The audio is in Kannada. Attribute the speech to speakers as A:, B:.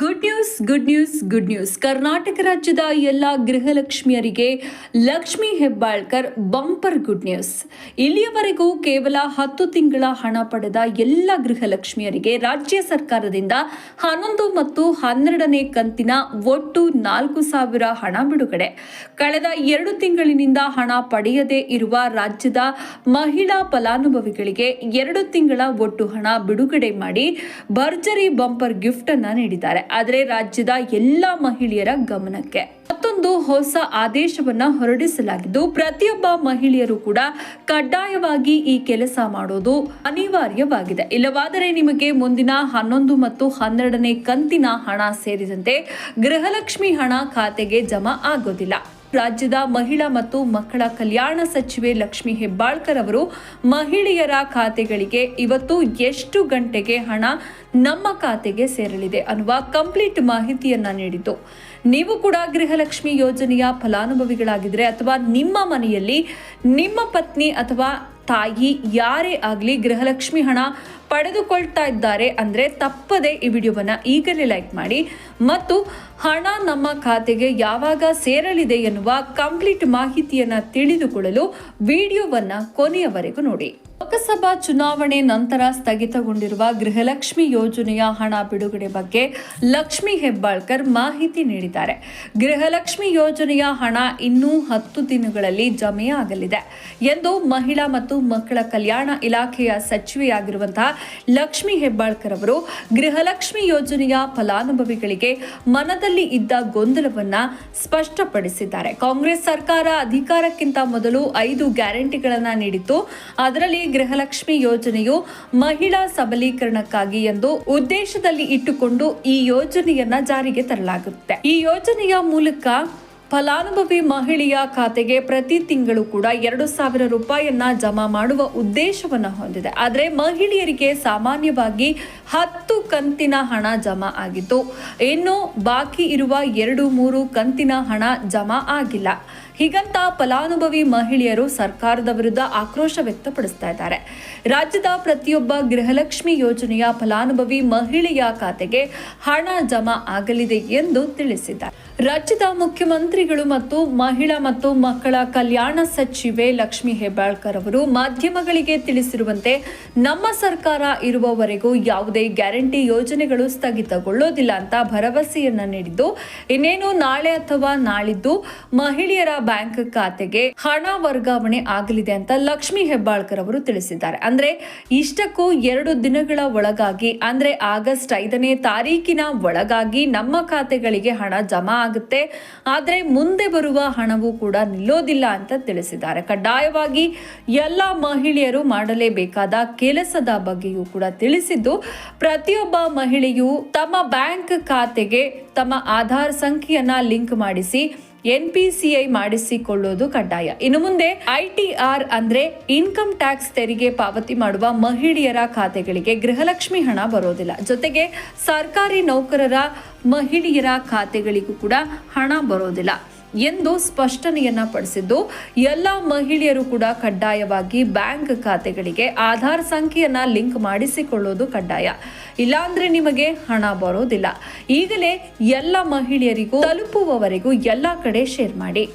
A: Good news good news good news Karnataka ರಾಜ್ಯದ ಎಲ್ಲ ಗೃಹಲಕ್ಷ್ಮಿಯರಿಗೆ Lakshmi Hebbalkar bumper good news ಇಲ್ಲಿಯವರೆಗೂ ಕೇವಲ ಹತ್ತು ತಿಂಗಳ ಹಣ ಪಡೆದ ಎಲ್ಲ ಗೃಹಲಕ್ಷ್ಮಿಯರಿಗೆ ರಾಜ್ಯ ಸರ್ಕಾರದಿಂದ ಹನ್ನೊಂದು ಮತ್ತು ಹನ್ನೆರಡನೇ ಕಂತಿನ ಒಟ್ಟು ನಾಲ್ಕು ಸಾವಿರ ಹಣ ಬಿಡುಗಡೆ. ಕಳೆದ ಎರಡು ತಿಂಗಳಿನಿಂದ ಹಣ ಪಡೆಯದೇ ಇರುವ ರಾಜ್ಯದ ಮಹಿಳಾ ಫಲಾನುಭವಿಗಳಿಗೆ ಎರಡು ತಿಂಗಳ ಒಟ್ಟು ಹಣ ಬಿಡುಗಡೆ ಮಾಡಿ ಭರ್ಜರಿ ಬಂಪರ್ ಗಿಫ್ಟ್ ಅನ್ನ ನೀಡಿದ್ದಾರೆ. ಆದರೆ ರಾಜ್ಯದ ಎಲ್ಲ ಮಹಿಳೆಯರ ಗಮನಕ್ಕೆ. ಮತ್ತೊಂದು ಹೊಸ ಆದೇಶವನ್ನ ಹೊರಡಿಸಲಾಗಿದ್ದು, ಪ್ರತಿಯೊಬ್ಬ ಮಹಿಳೆಯರು ಕೂಡ ಕಡ್ಡಾಯವಾಗಿ ಈ ಕೆಲಸ ಮಾಡೋದು ಅನಿವಾರ್ಯವಾಗಿದೆ. ಇಲ್ಲವಾದರೆ ನಿಮಗೆ ಮುಂದಿನ ಹನ್ನೊಂದು ಮತ್ತು ಹನ್ನೆರಡನೇ ಕಂತಿನ ಹಣ ಸೇರಿದಂತೆ ಗೃಹಲಕ್ಷ್ಮಿ ಹಣ ಖಾತೆಗೆ ಜಮಾ ಆಗೋದಿಲ್ಲ. ರಾಜ್ಯದ ಮಹಿಳಾ ಮತ್ತು ಮಕ್ಕಳ ಕಲ್ಯಾಣ ಸಚಿವೆ ಲಕ್ಷ್ಮಿ ಹೆಬ್ಬಾಳ್ಕರ್ ಅವರು ಮಹಿಳೆಯರ ಖಾತೆಗಳಿಗೆ ಇವತ್ತು ಎಷ್ಟು ಗಂಟೆಗೆ ಹಣ ನಮ್ಮ ಖಾತೆಗೆ ಸೇರಲಿದೆ ಅನ್ನುವ ಕಂಪ್ಲೀಟ್ ಮಾಹಿತಿಯನ್ನ ನೀಡಿತು ನೀವು ಕೂಡ ಗೃಹಲಕ್ಷ್ಮಿ ಯೋಜನೆಯ ಫಲಾನುಭವಿಗಳಾಗಿದ್ರೆ ಅಥವಾ ನಿಮ್ಮ ಮನೆಯಲ್ಲಿ ನಿಮ್ಮ ಪತ್ನಿ ಅಥವಾ ತಾಯಿ ಯಾರೇ ಆಗಲಿ ಗೃಹಲಕ್ಷ್ಮಿ ಹಣ ಪಡೆದುಕೊಳ್ತಾ ಇದ್ದಾರೆ ಅಂದರೆ ತಪ್ಪದೆ ಈ ವಿಡಿಯೋವನ್ನು ಈಗಲೇ ಲೈಕ್ ಮಾಡಿ ಮತ್ತು ಹಣ ನಮ್ಮ ಖಾತೆಗೆ ಯಾವಾಗ ಸೇರಲಿದೆ ಎನ್ನುವ ಕಂಪ್ಲೀಟ್ ಮಾಹಿತಿಯನ್ನು ತಿಳಿದುಕೊಳ್ಳಲು ವಿಡಿಯೋವನ್ನು ಕೊನೆಯವರೆಗೂ ನೋಡಿ. ಲೋಕಸಭಾ ಚುನಾವಣೆ ನಂತರ ಸ್ಥಗಿತಗೊಂಡಿರುವ ಗೃಹಲಕ್ಷ್ಮಿ ಯೋಜನೆಯ ಹಣ ಬಿಡುಗಡೆ ಬಗ್ಗೆ ಲಕ್ಷ್ಮಿ ಹೆಬ್ಬಾಳ್ಕರ್ ಮಾಹಿತಿ ನೀಡಿದ್ದಾರೆ. ಗೃಹಲಕ್ಷ್ಮಿ ಯೋಜನೆಯ ಹಣ ಇನ್ನೂ ಹತ್ತು ದಿನಗಳಲ್ಲಿ ಜಮೆಯಾಗಲಿದೆ ಎಂದು ಮಹಿಳಾ ಮತ್ತು ಮಕ್ಕಳ ಕಲ್ಯಾಣ ಇಲಾಖೆಯ ಸಚಿವೆಯಾಗಿರುವಂತಹ ಲಕ್ಷ್ಮಿ ಹೆಬ್ಬಾಳ್ಕರ್ ಅವರು ಗೃಹಲಕ್ಷ್ಮಿ ಯೋಜನೆಯ ಫಲಾನುಭವಿಗಳಿಗೆ ಮನದಲ್ಲಿ ಇದ್ದ ಗೊಂದಲವನ್ನ ಸ್ಪಷ್ಟಪಡಿಸಿದ್ದಾರೆ. ಕಾಂಗ್ರೆಸ್ ಸರ್ಕಾರ ಅಧಿಕಾರಕ್ಕಿಂತ ಮೊದಲು ಐದು ಗ್ಯಾರಂಟಿಗಳನ್ನ ನೀಡಿತ್ತು. ಅದರಲ್ಲಿ ಗೃಹಲಕ್ಷ್ಮಿ ಯೋಜನೆಯು ಮಹಿಳಾ ಸಬಲೀಕರಣಕ್ಕಾಗಿ ಎಂದು ಉದ್ದೇಶದಲ್ಲಿ ಇಟ್ಟುಕೊಂಡು ಈ ಯೋಜನೆಯನ್ನ ಜಾರಿಗೆ ತರಲಾಗುತ್ತೆ. ಈ ಯೋಜನೆಯ ಮೂಲಕ ಫಲಾನುಭವಿ ಮಹಿಳೆಯ ಖಾತೆಗೆ ಪ್ರತಿ ತಿಂಗಳು ಕೂಡ ಎರಡು ಸಾವಿರ ರೂಪಾಯಿಯನ್ನ ಜಮಾ ಮಾಡುವ ಉದ್ದೇಶವನ್ನ ಹೊಂದಿದೆ. ಆದರೆ ಮಹಿಳೆಯರಿಗೆ ಸಾಮಾನ್ಯವಾಗಿ ಹತ್ತು ಕಂತಿನ ಹಣ ಜಮಾ ಆಗಿತ್ತು. ಇನ್ನು ಬಾಕಿ ಇರುವ ಎರಡು ಮೂರು ಕಂತಿನ ಹಣ ಜಮಾ ಆಗಿಲ್ಲ. ಹೀಗಂತ ಫಲಾನುಭವಿ ಮಹಿಳೆಯರು ಸರ್ಕಾರದ ವಿರುದ್ಧ ಆಕ್ರೋಶ ವ್ಯಕ್ತಪಡಿಸ್ತಾ ಇದ್ದಾರೆ. ರಾಜ್ಯದ ಪ್ರತಿಯೊಬ್ಬ ಗೃಹಲಕ್ಷ್ಮಿ ಯೋಜನೆಯ ಫಲಾನುಭವಿ ಮಹಿಳೆಯ ಖಾತೆಗೆ ಹಣ ಜಮಾ ಆಗಲಿದೆ ಎಂದು ತಿಳಿಸಿದ್ದಾರೆ. ರಾಜ್ಯದ ಮುಖ್ಯಮಂತ್ರಿಗಳು ಮತ್ತು ಮಹಿಳಾ ಮತ್ತು ಮಕ್ಕಳ ಕಲ್ಯಾಣ ಸಚಿವೆ ಲಕ್ಷ್ಮಿ ಹೆಬ್ಬಾಳ್ಕರ್ ಅವರು ಮಾಧ್ಯಮಗಳಿಗೆ ತಿಳಿಸಿರುವಂತೆ, ನಮ್ಮ ಸರ್ಕಾರ ಇರುವವರೆಗೂ ಯಾವುದೇ ಗ್ಯಾರಂಟಿ ಯೋಜನೆಗಳು ಸ್ಥಗಿತಗೊಳ್ಳೋದಿಲ್ಲ ಅಂತ ಭರವಸೆಯನ್ನ ನೀಡಿದ್ದು, ಇನ್ನೇನು ನಾಳೆ ಅಥವಾ ನಾಳಿದ್ದು ಮಹಿಳೆಯರ ಬ್ಯಾಂಕ್ ಖಾತೆಗೆ ಹಣ ವರ್ಗಾವಣೆ ಆಗಲಿದೆ ಅಂತ ಲಕ್ಷ್ಮಿ ಹೆಬ್ಬಾಳ್ಕರ್ ಅವರು ತಿಳಿಸಿದ್ದಾರೆ. ಅಂದ್ರೆ, ಇಷ್ಟಕ್ಕೂ ಎರಡು ದಿನಗಳ ಒಳಗಾಗಿ, ಅಂದ್ರೆ ಆಗಸ್ಟ್ ಐದನೇ ತಾರೀಕಿನ ಒಳಗಾಗಿ ನಮ್ಮ ಖಾತೆಗಳಿಗೆ ಹಣ ಜಮಾ ಆಗುತ್ತೆ. ಆದ್ರೆ ಮುಂದೆ ಬರುವ ಹಣವು ಕೂಡ ನಿಲ್ಲೋದಿಲ್ಲ ಅಂತ ತಿಳಿಸಿದ್ದಾರೆ. ಕಡ್ಡಾಯವಾಗಿ ಎಲ್ಲ ಮಹಿಳೆಯರು ಮಾಡಲೇಬೇಕಾದ ಕೆಲಸದ ಬಗ್ಗೆಯೂ ಕೂಡ ತಿಳಿಸಿದ್ದು, ಪ್ರತಿಯೊಬ್ಬ ಮಹಿಳೆಯು ತಮ್ಮ ಬ್ಯಾಂಕ್ ಖಾತೆಗೆ ತಮ್ಮ ಆಧಾರ್ ಸಂಖ್ಯೆಯನ್ನ ಲಿಂಕ್ ಮಾಡಿಸಿ ಎನ್ ಪಿ ಸಿ ಐ ಮಾಡಿಸಿಕೊಳ್ಳೋದು ಕಡ್ಡಾಯ. ಇನ್ನು ಮುಂದೆ ಐ ಟಿ ಆರ್ ಅಂದ್ರೆ ಇನ್ಕಮ್ ಟ್ಯಾಕ್ಸ್ ತೆರಿಗೆ ಪಾವತಿ ಮಾಡುವ ಮಹಿಳೆಯರ ಖಾತೆಗಳಿಗೆ ಗೃಹಲಕ್ಷ್ಮಿ ಹಣ ಬರೋದಿಲ್ಲ. ಜೊತೆಗೆ ಸರ್ಕಾರಿ ನೌಕರರ ಮಹಿಳೆಯರ ಖಾತೆಗಳಿಗೂ ಕೂಡ ಹಣ ಬರೋದಿಲ್ಲ. ಎಂದು ಸ್ಪಷ್ಟನೆಯನ್ನ ಪಡಿಸಿದ್ದು, ಎಲ್ಲ ಮಹಿಳೆಯರು ಕೂಡ ಕಡ್ಡಾಯವಾಗಿ ಬ್ಯಾಂಕ್ ಖಾತೆಗಳಿಗೆ ಆಧಾರ್ ಸಂಖ್ಯೆಯನ್ನ ಲಿಂಕ್ ಮಾಡಿಸಿಕೊಳ್ಳೋದು ಕಡ್ಡಾಯ. ಇಲ್ಲಾಂದ್ರೆ ನಿಮಗೆ ಹಣ ಬರೋದಿಲ್ಲ. ಈಗಲೇ ಎಲ್ಲ ಮಹಿಳೆಯರಿಗೂ, ತಲುಪುವವರೆಗೂ ಎಲ್ಲ ಕಡೆ ಶೇರ್ ಮಾಡಿ.